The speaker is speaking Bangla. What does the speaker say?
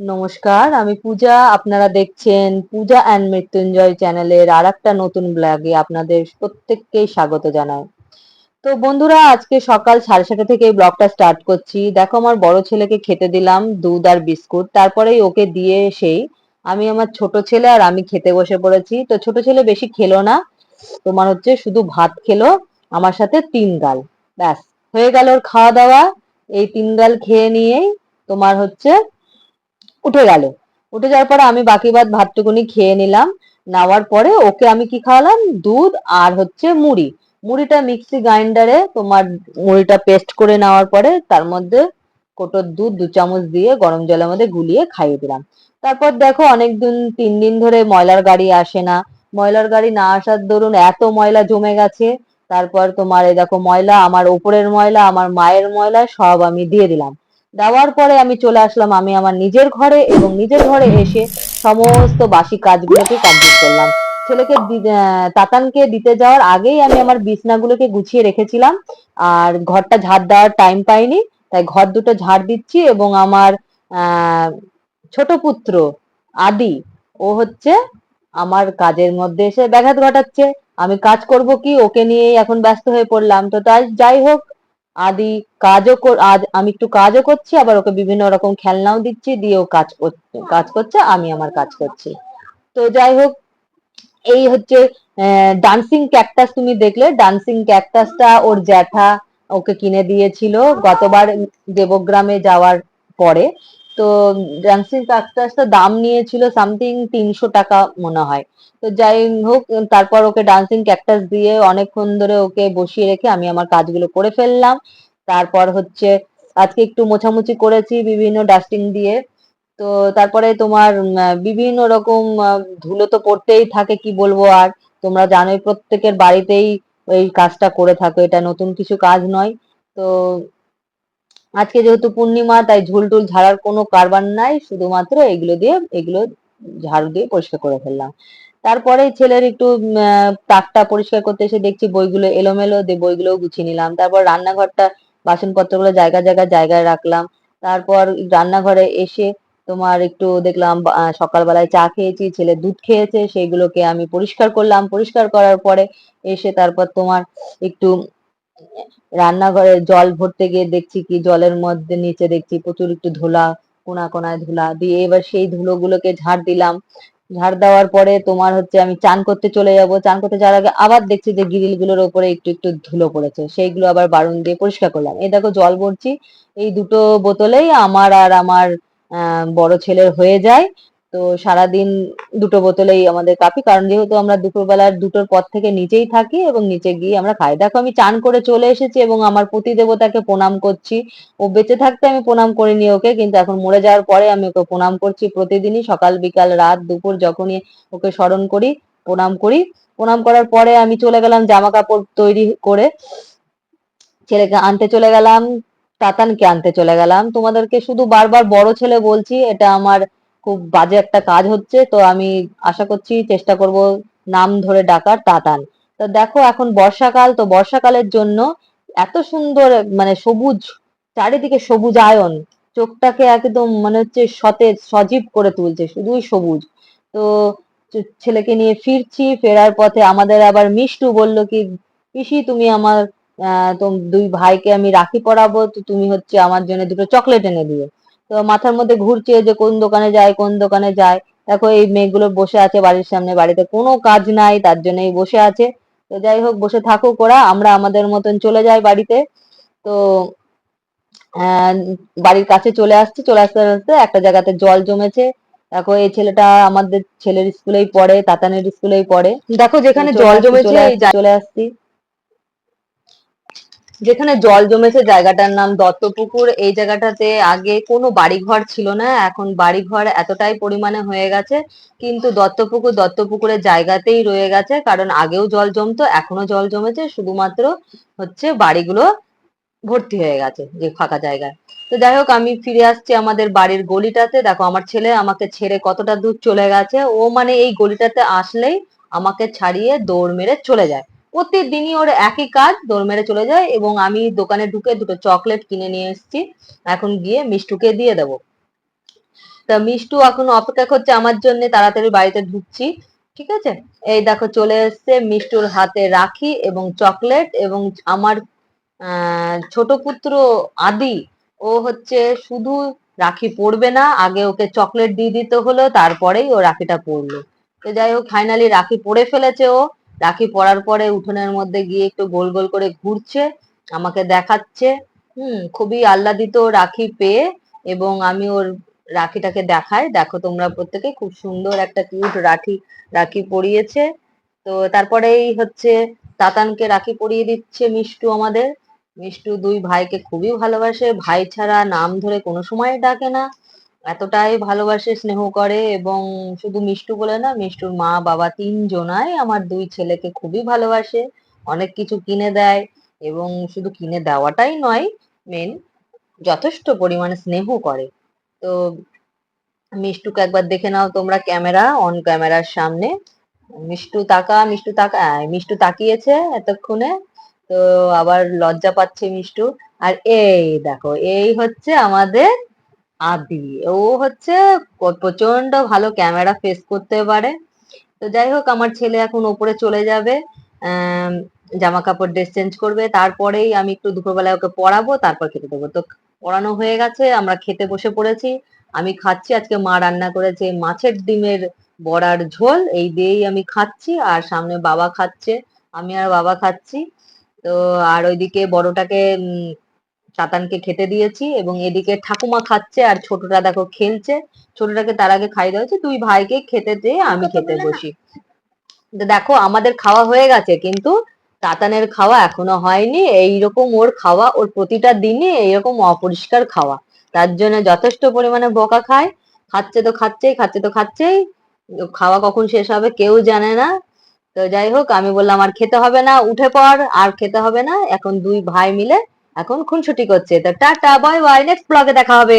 নমস্কার, আমি পূজা, আপনারা দেখছেন পূজা অ্যান্ড মৃত্যুঞ্জয় চ্যানেলের আর একটা নতুন ব্লগে আপনাদের প্রত্যেককেই স্বাগত জানাই। তো বন্ধুরা, আজকে সকাল সাড়ে সাতটা থেকে এই ব্লগটা স্টার্ট করছি। দেখো, আমার বড় ছেলেকে খেতে দিলাম দুধ আর বিস্কুট। তারপরেই ওকে দিয়ে এসেই আমি আমার ছোট ছেলে আর আমি খেতে বসে পড়েছি। তো ছোট ছেলে বেশি খেলো না। তোমার হচ্ছে শুধু ভাত খেলো, আমার সাথে তিন গাল ব্যাস, হয়ে গেল ওর খাওয়া দাওয়া। এই তিন গাল খেয়ে নিয়েই তোমার হচ্ছে উঠে গেল। উঠে যাওয়ার পরে আমি বাকি ভাত, ভাতটুকুনি খেয়ে নিলাম। নেওয়ার পরে ওকে আমি কি খাওয়ালাম? দুধ আর হচ্ছে মুড়ি। মুড়িটা মিক্সি গ্রাইন্ডারে তোমার মুড়িটা পেস্ট করে নেওয়ার পরে তার মধ্যে কোটোর দুধ দু চামচ দিয়ে গরম জলের মধ্যে গুলিয়ে খাইয়ে দিলাম। তারপর দেখো অনেক দিন তিন দিন ধরে ময়লার গাড়ি আসে না। ময়লার গাড়ি না আসার দরুন এত ময়লা জমে গেছে। তারপর তোমার এই দেখো ময়লা, আমার ওপরের ময়লা, আমার মায়ের ময়লা সব আমি দিয়ে দিলাম। দেওয়ার পরে আমি চলে আসলাম, আমি আমার নিজের ঘরে এবং নিজের ঘরে এসে সমস্ত বাসি কাজগুলোকে কমপ্লিট করলাম। ছেলেকে তাতানকে দিতে যাওয়ার আগেই আমি আমার বিছনাগুলোকে গুছিয়ে রেখেছিলাম। আর ঘরটা ঝাড় দেওয়ার টাইম পাইনি, তাই ঘর দুটো ঝাড় দিচ্ছি এবং আমার ছোট পুত্র আদি, ও হচ্ছে আমার কাজের মধ্যে এসে ব্যাঘাত ঘটাচ্ছে। আমি কাজ করব কি? ওকে নিয়েই এখন ব্যস্ত হয়ে পড়লাম। তো তাই যাই হোক আদি কাজও আজ আমি একটু কাজও করছি, আবার ওকে বিভিন্ন রকম খেলনাও দিচ্ছি দিয়ে ও কাজ কাজ করছে, আমি আমার কাজ করছি। তো যাই হোক, এই হচ্ছে ডান্সিং ক্যাকটাস তুমি দেখলে ডান্সিং ক্যাকটাসটা ওর জ্যাঠা ওকে কিনে দিয়েছিল, গতবার দেবগ্রামে যাওয়ার পরে। তো ডান্সিং ক্যাকটাসটা দাম নিয়েছিল সামথিং তিনশো টাকা মনে হয়। তো যাই হোক, তারপর ওকে ডান্সিং ক্যাকটাস দিয়ে অনেকক্ষণ ধরে ওকে বসিয়ে রেখে আমি আমার কাজগুলো করে ফেললাম। তারপর হচ্ছে আজকে একটু মোছামুছি করেছি বিভিন্ন ডাস্টিং দিয়ে। তো তারপরে তোমার বিভিন্ন রকম ধুলো তো পড়তেই থাকে, কি বলব আর? তোমরা জানোই প্রত্যেকের বাড়িতেই এই কাজটা করে থাকো, এটা নতুন কিছু কাজ নয়। তো আজকে যেহেতু পূর্ণিমা, তাই ঝুল টুল ঝাড়ার কোনো কারবার নাই, শুধুমাত্র এগুলো দিয়ে, এগুলো ঝাড়ু দিয়ে পরিষ্কার করে ফেললাম। তারপরে ছেলের একটু তাকটা পরিষ্কার করতে এসে দেখছি বইগুলো এলোমেলো, দিয়ে বইগুলো গুছিয়ে নিলাম। তারপর রান্নাঘরটা, বাসনপত্রগুলো জায়গা জায়গায় জায়গায় রাখলাম। তারপর রান্নাঘরে এসে তোমার একটু দেখলাম সকালবেলায় চা খেয়েছি, ছেলে দুধ খেয়েছে, সেইগুলোকে আমি পরিষ্কার করলাম। পরিষ্কার করার পরে এসে তারপর তোমার একটু রান্নাঘরে জল ভরতে গিয়ে দেখছি কি জলের মধ্যে নিচে দেখছি প্রচুর একটু ধুলা, কোনা কোনায় ধুলা। দিয়ে এবার সেই ধুলোগুলোকে ঝাড় দিলাম। ঝাড় দেওয়ার পরে তোমার হচ্ছে আমি চান করতে চলে যাব। চান করতে যাওয়ার আগে আবার দেখছি যে গ্রিলগুলোর উপরে একটু একটু ধুলো পড়েছে। সেইগুলো আবার বারুন দিয়ে পরিষ্কার করলাম। এই দেখো জল ভরছি। এই দুটো বোতলেই আমার আর আমার বড় ছেলের হয়ে যায়। তো সারাদিন দুটো বোতলেই আমাদের কাপি, কারণ যেহেতু আমরা দুপুরবেলার দুটোর পর থেকে নিচেই থাকি এবং নিচে গিয়ে আমরা খাই। দেখো, আমি চান করে চলে এসেছি এবং আমার প্রতি দেবতাকে প্রণাম করছি। ও বেঁচে থাকতে আমি প্রণাম করিনি ওকে, কিন্তু এখন মরে যাওয়ার পরে আমি ওকে প্রণাম করছি প্রতিদিনই, সকাল, বিকাল, রাত, দুপুর যখনই ওকে স্মরণ করি, প্রণাম করি। প্রণাম করার পরে আমি চলে গেলাম জামা কাপড় তৈরি করে। ছেলেকে আনতে চলে গেলাম, তাতানকে আনতে চলে গেলাম। তোমাদেরকে শুধু বারবার বড় ছেলে বলছি, এটা আমার খুব বাজে একটা কাজ হচ্ছে, তো আমি আশা করছি চেষ্টা করব নাম ধরে ডাকার তাতান তো দেখো এখন বর্ষাকাল, তো বর্ষাকালের জন্য এত সুন্দর মানে সবুজ, চারিদিকে সবুজ আয়ন, চোখটাকে একদম মানে হচ্ছে সতেজ, সজীব করে তুলছে, শুধুই সবুজ। তো ছেলেকে নিয়ে ফিরছি, ফেরার পথে আমাদের আবার মিষ্টু বলল কি, পিসি, তুমি আমার দুই ভাইকে আমি রাখি পরাবো, তো তুমি হচ্ছে আমার জন্য দুটো চকলেট এনে দিও। তো মাথার মধ্যে ঘুরছে যে কোন দোকানে যায় কোন দোকানে যায়। দেখো এই মেয়েগুলো বসে আছে বাড়ির সামনে বাড়িতে কোনো কাজ নাই তার জন্যই বসে আছে। তো যাই হোক বসে থাকুক ওরা আমরা আমাদের মতন চলে যাই বাড়িতে। তো বাড়ির কাছে চলে আসছে চলে আসতে আসতে একটা জায়গাতে জল জমেছে। দেখো এই ছেলেটা আমাদের ছেলের স্কুলেই পড়ে তাতানের স্কুলেই পড়ে। দেখো যেখানে জল জমেছে চলে আসছি। যেখানে জল জমেছে জায়গাটার নাম দত্তপুকুর, এই জায়গাটাতে আগে কোনো বাড়িঘর ছিল না, এখন বাড়িঘর এতটাই পরিমাণে হয়ে গেছে। কিন্তু দত্তপুকুর দত্তপুকুরের জায়গাতেই রয়ে গেছে, কারণ আগেও জল জমতো এখনও জল জমেছে, শুধুমাত্র হচ্ছে বাড়িগুলো ভর্তি হয়ে গেছে, যে ফাঁকা জায়গায়। তো যাই হোক, আমি ফিরে আসছি আমাদের বাড়ির গলিটাতে। দেখো, আমার ছেলে আমাকে ছেড়ে কতটা দূর চলে গেছে। ও মানে এই গলিটাতে আসলেই আমাকে ছাড়িয়ে দৌড় মেরে চলে যায়। প্রতিদিনই ওর একই কাজ দৌড় মেরে চলে যায় এবং আমি দোকানে ঢুকে দুটো চকলেট কিনে নিয়ে এসেছি। এখন গিয়ে মিষ্টুকে দিয়ে দেবো। তা মিষ্টু এখন অপেক্ষা করছে আমার জন্য, তাড়াতাড়ি বাড়িতে ঢুকছি, ঠিক আছে? এই দেখো চলে এসেছে মিষ্টুর হাতে রাখি এবং চকলেট এবং আমার ছোট পুত্র আদি। ও হচ্ছে শুধু রাখি পরবে না, আগে ওকে চকলেট দিয়ে দিতে হলো, তারপরেই ও রাখিটা পরলো। তো যাই হোক ফাইনালি রাখি পরে ফেলেছে ও। রাখি পরার পরে উঠোনের মধ্যে গিয়ে একটু গোল গোল করে ঘুরছে, আমাকে দেখাচ্ছে, হুম, খুবই আহ্লাদিত রাখি পেয়ে এবং আমি ওর রাখিটাকে দেখাই, দেখো তোমরা প্রত্যেকে খুব সুন্দর একটা কিউট রাখি রাখি পরিয়েছে। তো তারপরেই হচ্ছে তাতানকে রাখি পরিয়ে দিচ্ছে মিষ্টু আমাদের। মিষ্টু দুই ভাইকে খুবই ভালোবাসে, ভাই ছাড়া নাম ধরে কোনো সময় ডাকে না। এতটাই ভালোবাসে, স্নেহ করে এবং শুধু মিষ্টু বলে না, মিষ্টুর মা, বাবা তিনজনাই আমার দুই ছেলেকে খুবই ভালোবাসে, অনেক কিছু কিনে দেয় এবং শুধু কিনে দেওয়াটাই নয় মেন যথেষ্ট পরিমাণে স্নেহ করে। তো মিষ্টুকে একবার দেখে নাও তোমরা ক্যামেরা অন ক্যামেরার সামনে। মিষ্টু তাকা মিষ্টু তাকা মিষ্টু তাকিয়েছে এতক্ষণে, তো আবার লজ্জা পাচ্ছে মিষ্টু। আর এই দেখো, এই হচ্ছে আমাদের আদি। ও হচ্ছে প্রচণ্ড ভালো ক্যামেরা ফেস করতে পারে। তো যাই হোক, আমার ছেলে এখন ওপরে চলে যাবে। জামা কাপড় ড্রেস চেঞ্জ করবে। তারপরেই আমি একটু দুপুরবেলায় ওকে পড়াবো, তারপর খেতে দেবো। তো পড়ানো হয়ে গেছে, আমরা খেতে বসে পড়েছি। আমি খাচ্ছি, আজকে মা রান্না করেছে মাছের ডিমের বড়ার ঝোল। এই দিয়েই আমি খাচ্ছি, আর সামনে বাবা খাচ্ছে, আমি আর বাবা খাচ্ছি। তো আর ওইদিকে বড়টাকে চাতানকে খেতে দিয়েছি এবং এদিকে ঠাকুমা খাচ্ছে আর ছোটটা দেখো খেলছে। ছোটটাকে তার আগে খাই দেওয়া হয়েছে। দুই ভাইকে খেতে দিয়ে আমি খেতে বসি। তো দেখো আমাদের খাওয়া হয়ে গেছে কিন্তু তাতানের খাওয়া এখনও হয়নি। এইরকম ওর খাওয়া ওর প্রতিটা দিনই এইরকম অপরিষ্কার খাওয়া। তার জন্য যথেষ্ট পরিমাণে বকা খায়। খাচ্ছে তো খাচ্ছেই খাচ্ছে তো খাচ্ছেই। খাওয়া কখন শেষ হবে কেউ জানে না। তো যাই হোক আমি বললাম আর খেতে হবে না উঠে পর আর খেতে হবে না। এখন দুই ভাই মিলে এখন খুনসুটি করছে। তো টাটা বাই বাই নেক্সট ব্লগে দেখা হবে।